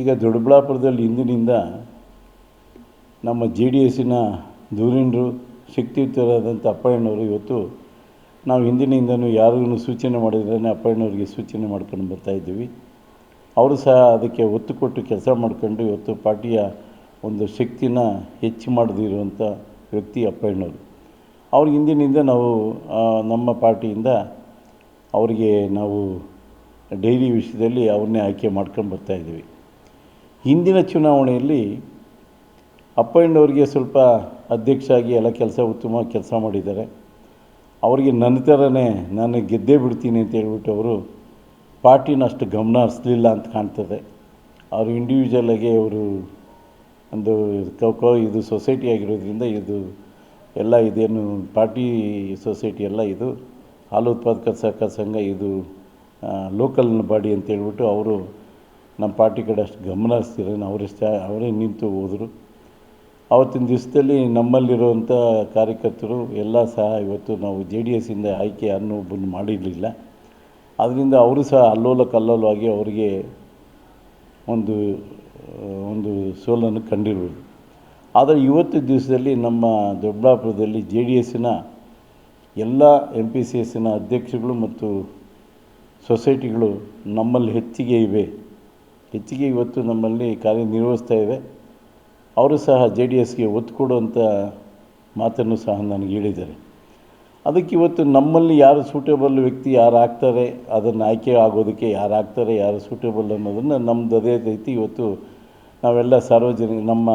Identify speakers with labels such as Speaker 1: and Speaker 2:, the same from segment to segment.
Speaker 1: ಈಗ ದೊಡ್ಡಬಳ್ಳಾಪುರದಲ್ಲಿ ಇಂದಿನಿಂದ ನಮ್ಮ ಜೆ ಡಿ ಎಸ್ಸಿನ ಧುರೀಣರು ಶಕ್ತಿಯುತರಾದಂಥ ಅಪ್ಪಯ್ಯನವರು ಇವತ್ತು ನಾವು ಹಿಂದಿನಿಂದನೂ ಯಾರಿಗೂ ಸೂಚನೆ ಮಾಡಿದ್ರೆ ಅಪ್ಪಯ್ಯನವ್ರಿಗೆ ಸೂಚನೆ ಮಾಡ್ಕೊಂಡು ಬರ್ತಾಯಿದ್ದೀವಿ ಅವರು ಸಹ ಅದಕ್ಕೆ ಒತ್ತು ಕೊಟ್ಟು ಕೆಲಸ ಮಾಡ್ಕೊಂಡು ಇವತ್ತು ಪಾರ್ಟಿಯ ಒಂದು ಶಕ್ತಿನ ಹೆಚ್ಚು ಮಾಡದಿರುವಂಥ ವ್ಯಕ್ತಿ ಅಪ್ಪಣ್ಣವರು ಅವ್ರಿಗೆ ಹಿಂದಿನಿಂದ ನಾವು ನಮ್ಮ ಪಾರ್ಟಿಯಿಂದ ಅವರಿಗೆ ನಾವು ಡೈರಿ ವಿಷಯದಲ್ಲಿ ಅವ್ರನ್ನೇ ಆಯ್ಕೆ ಮಾಡ್ಕೊಂಡು ಬರ್ತಾ ಇದ್ದೀವಿ. ಹಿಂದಿನ ಚುನಾವಣೆಯಲ್ಲಿ ಅಪ್ಪಯ್ಯನವ್ರಿಗೆ ಸ್ವಲ್ಪ ಅಧ್ಯಕ್ಷ ಆಗಿ ಎಲ್ಲ ಕೆಲಸ, ಉತ್ತಮ ಕೆಲಸ ಮಾಡಿದ್ದಾರೆ. ಅವರಿಗೆ ನನ್ನ ಥರನೇ ನಾನು ಗೆದ್ದೇ ಬಿಡ್ತೀನಿ ಅಂತ ಹೇಳ್ಬಿಟ್ಟು ಅವರು ಪಾರ್ಟಿನ ಅಷ್ಟು ಗಮನ ಹರಿಸ್ಲಿಲ್ಲ ಅಂತ ಕಾಣ್ತದೆ. ಅವರು ಇಂಡಿವಿಜುವಲಾಗಿ ಅವರು ಒಂದು ಕ- ಇದು ಸೊಸೈಟಿ ಆಗಿರೋದ್ರಿಂದ ಇದು ಎಲ್ಲ ಇದೇನು ಪಾರ್ಟಿ ಸೊಸೈಟಿ ಎಲ್ಲ ಇದು. ಹಾಲು ಉತ್ಪಾದಕ ಸಹಕಾರ ಸಂಘ, ಇದು ಲೋಕಲ್ ಬಾಡಿ ಅಂತ ಹೇಳ್ಬಿಟ್ಟು ಅವರು ನಮ್ಮ ಪಾರ್ಟಿ ಕಡೆ ಅಷ್ಟು ಗಮನ ಅವರು ಅವರಷ್ಟೇ ಅವರೇ ನಿಂತು ಹೋದರು. ಆವತ್ತಿನ ದಿವಸದಲ್ಲಿ ನಮ್ಮಲ್ಲಿರುವಂಥ ಕಾರ್ಯಕರ್ತರು ಎಲ್ಲ ಸಹ ಇವತ್ತು ನಾವು ಜೆ ಡಿ ಎಸ್ಸಿಂದ ಆಯ್ಕೆ ಅನ್ನೋ ಒಬ್ಬನ್ನು ಮಾಡಿರಲಿಲ್ಲ. ಅದರಿಂದ ಅವರು ಸಹ ಅಲ್ಲೋಲ ಕಲ್ಲೋಲವಾಗಿ ಅವರಿಗೆ ಒಂದು ಒಂದು ಸೋಲನ್ನು ಕಂಡಿರ್ಬೋದು ಆದರೆ ಇವತ್ತು ದಿವಸದಲ್ಲಿ ನಮ್ಮ ದೊಡ್ಡಬಳ್ಳಾಪುರದಲ್ಲಿ ಜೆ ಡಿ ಎಸ್ಸಿನ ಎಲ್ಲ ಎಂ ಪಿ ಸಿ ಎಸ್ಸಿನ ಅಧ್ಯಕ್ಷಗಳು ಮತ್ತು ಸೊಸೈಟಿಗಳು ನಮ್ಮಲ್ಲಿ ಹೆಚ್ಚಿಗೆ ಇವೆ. ಹೆಚ್ಚಿಗೆ ಇವತ್ತು ನಮ್ಮಲ್ಲಿ ಕಾರ್ಯನಿರ್ವಹಿಸ್ತಾ ಇದೆ. ಅವರು ಸಹ ಜೆ ಡಿ ಎಸ್ಗೆ ಒತ್ತು ಕೊಡುವಂಥ ಮಾತನ್ನು ಸಹ ನನಗೆ ಹೇಳಿದ್ದಾರೆ ಅದಕ್ಕೆ ಇವತ್ತು ನಮ್ಮಲ್ಲಿ ಯಾರು ಸೂಟೇಬಲ್ ವ್ಯಕ್ತಿ ಯಾರು ಆಗ್ತಾರೆ ಅದನ್ನು ಆಯ್ಕೆ ಆಗೋದಕ್ಕೆ ಯಾರು ಆಗ್ತಾರೆ ಯಾರು ಸೂಟೇಬಲ್ ಅನ್ನೋದನ್ನು ನಮ್ಮದು ಅದೇ ರೀತಿ ಇವತ್ತು ನಾವೆಲ್ಲ ಸಾರ್ವಜನಿಕ, ನಮ್ಮ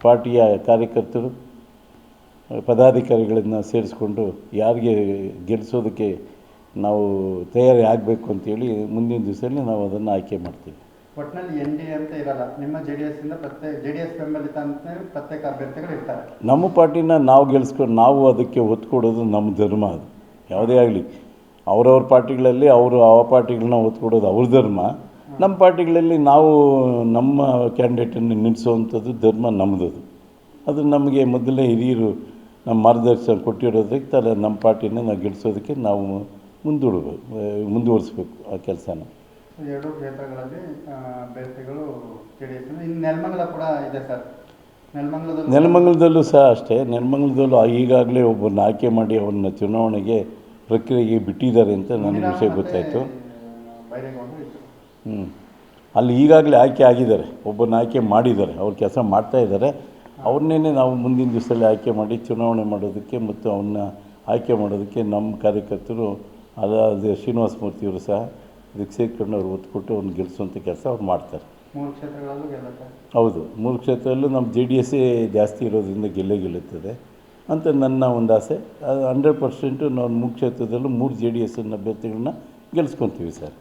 Speaker 1: ಪಾರ್ಟಿಯ ಕಾರ್ಯಕರ್ತರು, ಪದಾಧಿಕಾರಿಗಳನ್ನು ಸೇರಿಸ್ಕೊಂಡು ಯಾರಿಗೆ ಗೆಲ್ಲಿಸೋದಕ್ಕೆ ನಾವು ತಯಾರಿ ಆಗಬೇಕು ಅಂತೇಳಿ ಮುಂದಿನ ದಿವಸದಲ್ಲಿ ನಾವು ಅದನ್ನು ಆಯ್ಕೆ ಮಾಡ್ತೀವಿ.
Speaker 2: ಒಟ್ಟಿನಲ್ಲಿ ಎನ್ ಡಿ ಅಂತ ಇರಲ್ಲ. ನಿಮ್ಮ ಜೆ ಡಿ ಎಸ್ ಇಂದ ಪ್ರತ್ಯೇಕ ಜೆ ಡಿ ಎಸ್ ಬೆಂಬಲಿತ ಅಂತ ಪ್ರತ್ಯೇಕ ಅಭ್ಯರ್ಥಿಗಳು ಇರ್ತಾರೆ.
Speaker 1: ನಮ್ಮ ಪಾರ್ಟಿನ ನಾವು ಗೆಲ್ಸ್ಕೊಂಡು ನಾವು ಅದಕ್ಕೆ ಒತ್ತು ಕೊಡೋದು ನಮ್ಮ ಧರ್ಮ ಅದು. ಯಾವುದೇ ಆಗಲಿ. ಅವರವ್ರ ಪಾರ್ಟಿಗಳಲ್ಲಿ ಅವರು ಆ ಪಾರ್ಟಿಗಳನ್ನ ಒತ್ತು ಕೊಡೋದು ಅವ್ರ ಧರ್ಮ. ನಮ್ಮ ಪಾರ್ಟಿಗಳಲ್ಲಿ ನಾವು ನಮ್ಮ ಕ್ಯಾಂಡಿಡೇಟನ್ನು ನಿಲ್ಲಿಸುವಂಥದ್ದು ಧರ್ಮ ನಮ್ಮದು ಅದು. ಅದು ನಮಗೆ ಮೊದಲೇ ಹಿರಿಯರು ನಮ್ಮ ಮಾರ್ಗದರ್ಶನ ಕೊಟ್ಟಿರೋದಕ್ಕೆ ತಲೆ ನಮ್ಮ ಪಾರ್ಟಿನ ನಾವು ಗೆಲ್ಲಿಸೋದಕ್ಕೆ ನಾವು ಮುಂದೂಡಬೇಕು ಮುಂದುವರಿಸ್ಬೇಕು ಆ ಕೆಲಸನ.
Speaker 2: ಎರಡು ಕ್ಷೇತ್ರಗಳಲ್ಲಿ ಅಭ್ಯರ್ಥಿಗಳು ಜೆ ಡಿ ಎಸ್ ಇನ್ನು ನೆಲಮಂಗಲ ಕೂಡ ಇದೆ ಸರ್. ನೆಲಮಂಗಲದಲ್ಲಿ
Speaker 1: ನೆಲಮಂಗಲದಲ್ಲೂ ಸಹ ಅಷ್ಟೇ. ನೆಲಮಂಗಲದಲ್ಲೂ ಈಗಾಗಲೇ ಒಬ್ಬರನ್ನ ಆಯ್ಕೆ ಮಾಡಿ ಅವನ್ನ ಚುನಾವಣೆಗೆ ಪ್ರಕ್ರಿಯೆಗೆ ಬಿಟ್ಟಿದ್ದಾರೆ ಅಂತ ನನಗೆ ವಿಷಯ ಗೊತ್ತಾಯಿತು.
Speaker 2: ಬೈರೇಗೌಡರು ಇದ್ರು
Speaker 1: ಹ್ಞೂ ಅಲ್ಲಿ ಈಗಾಗಲೇ ಆಯ್ಕೆ ಆಗಿದ್ದಾರೆ. ಒಬ್ಬರನ್ನ ಆಯ್ಕೆ ಮಾಡಿದ್ದಾರೆ. ಅವ್ರು ಕೆಲಸ ಮಾಡ್ತಾ ಇದ್ದಾರೆ. ಅವ್ರನ್ನೇ ನಾವು ಮುಂದಿನ ದಿವಸದಲ್ಲಿ ಆಯ್ಕೆ ಮಾಡಿ ಚುನಾವಣೆ ಮಾಡೋದಕ್ಕೆ ಮತ್ತು ಅವನ್ನ ಆಯ್ಕೆ ಮಾಡೋದಕ್ಕೆ ನಮ್ಮ ಕಾರ್ಯಕರ್ತರು ಅದಾದ ಶ್ರೀನಿವಾಸ ಮೂರ್ತಿಯವರು ಸಹ ಸೇರ್ಕೊಂಡು ಅವ್ರು ಒತ್ತು ಕೊಟ್ಟು ಅವ್ನು ಗೆಲ್ಲಿಸುವಂಥ ಕೆಲಸ ಅವ್ರು ಮಾಡ್ತಾರೆ.
Speaker 2: ಮೂರು ಕ್ಷೇತ್ರಗಳಲ್ಲೂ ಗೆಲ್ಲುತ್ತೆ.
Speaker 1: ಹೌದು ಮೂರು ಕ್ಷೇತ್ರದಲ್ಲೂ ನಮ್ಮ ಜೆ ಡಿ ಎಸ್ಸೇ ಜಾಸ್ತಿ ಇರೋದ್ರಿಂದ ಗೆಲ್ಲೇ ಗೆಲ್ಲುತ್ತದೆ ಅಂತ ನನ್ನ ಒಂದು ಆಸೆ. ಅದು ಹಂಡ್ರೆಡ್ ಪರ್ಸೆಂಟು ನಾವು ಮೂರು ಕ್ಷೇತ್ರದಲ್ಲೂ ಮೂರು ಜೆ ಡಿ ಎಸ್ಸಿನ ಅಭ್ಯರ್ಥಿಗಳನ್ನ ಗೆಲ್ಲಿಸ್ಕೊತೀವಿ ಸರ್.